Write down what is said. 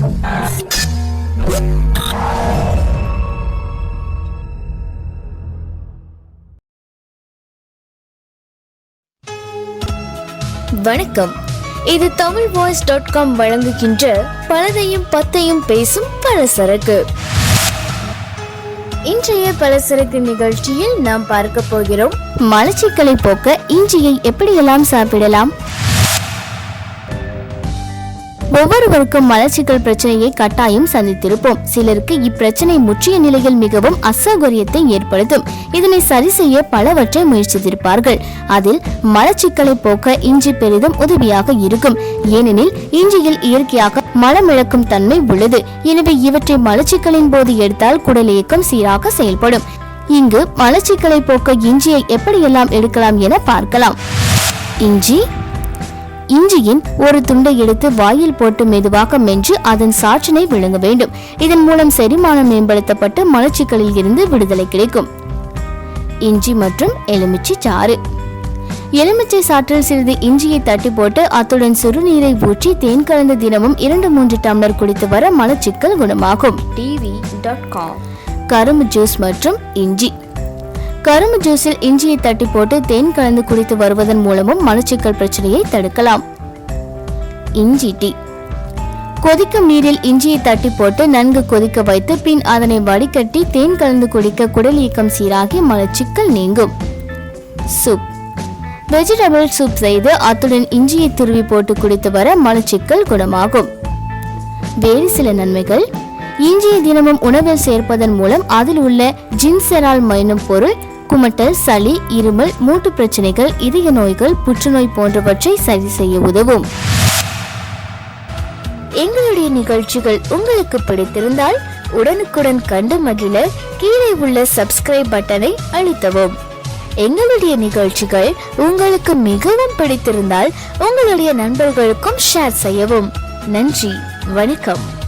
வணக்கம். இது Tamil voice dot com வழங்குகின்ற பலதையும் பத்தையும் பேசும் பலசரக்கு. இன்றைய பலசரக்கு நிகழ்ச்சியில் நாம் பார்க்க போகிறோம் மலச்சிக்கலை போக்க இஞ்சியை எப்படியெல்லாம் சாப்பிடலாம்? ஒவ்வொருவருக்கும் மலச்சிக்கல் பிரச்சனையை கட்டாயம் சந்தித்திருப்போம். சிலருக்கு இப்பிரச்சனை முற்றிய நிலையில் மிகவும் அசௌகரியத்தை ஏற்படுத்தும். இதனை சரி செய்ய பலவற்றை முயற்சித்திருப்பார்கள். அதில் மலச்சிக்கலை போக்க இஞ்சி பெரிதும் உதவியாக இருக்கும். ஏனெனில் இஞ்சியில் இயற்கையாக மலமிழக்கும் தன்மை உள்ளது. எனவே இவற்றை மலச்சிக்கலின் போது எடுத்தால் குடல் இயக்கம் சீராக செயல்படும். இங்கு மலச்சிக்கலை போக்க இஞ்சியை எப்படியெல்லாம் எடுக்கலாம் என பார்க்கலாம். இஞ்சி இஞ்சியின் ஒரு துண்டை எடுத்து வாயில் போட்டு மெதுவாக மென்று அதன் சாற்றினை விழுங்க வேண்டும். இதன் மூலம் செரிமானம் மேம்படுத்தப்பட்டு மலச்சிக்கலில் இருந்து விடுதலை கிடைக்கும். இஞ்சி மற்றும் எலுமிச்சை சாறு. எலுமிச்சை சாற்றில் சிறிது இஞ்சியை தட்டி போட்டு அத்துடன் சிறுநீரை ஊற்றி தேன் கலந்த தினமும் இரண்டு மூன்று டம்ளர் குடித்து வர மலச்சிக்கல் குணமாகும். TV dot com. கரும்பு ஜூஸ் மற்றும் இஞ்சி. கரும்பு ஜூஸில் இஞ்சியை தட்டி போட்டு தேன் கலந்து குடித்து வருவதன் மூலமும் மலச்சிக்கல் பிரச்சனையை தடுக்கலாம். இஞ்சி டீ. கொதிக்கும் நீரில் இஞ்சியை தட்டி போட்டு நன்கு கொதிக்க வைத்து பின் அதனை வடிகட்டி தேன் கலந்து குடிக்க குடல் இயக்கம் சீராகி மலச்சிக்கல் நீங்கும். சூப். வெஜிடபிள் சூப் செய்து அத்துடன் இஞ்சியை துருவி போட்டு குடித்து வர மலச்சிக்கல் குணமாகும். வேறு சில நன்மைகள். இஞ்சியை தினமும் உணவில் சேர்ப்பதன் மூலம் அதில் உள்ள ஜின்செரால் மைனும் பொருள் குமட்டல் சளி இருமல் மூட்டு பிரச்சனைகள் இதய நோய்கள் புற்றுநோய் போன்றவற்றை சரி செய்ய உதவும். எங்களுடைய நிகழ்ச்சிகள் உங்களுக்கு பிடித்திருந்தால் உடனுக்குடன் கண்டு மகிழ கீழே உள்ள சப்ஸ்கிரைப் பட்டனை அழுத்தவும். எங்களுடைய நிகழ்ச்சிகள் உங்களுக்கு மிகவும் பிடித்திருந்தால் உங்களுடைய நண்பர்களுக்கும் ஷேர் செய்யவும். நன்றி வணக்கம்.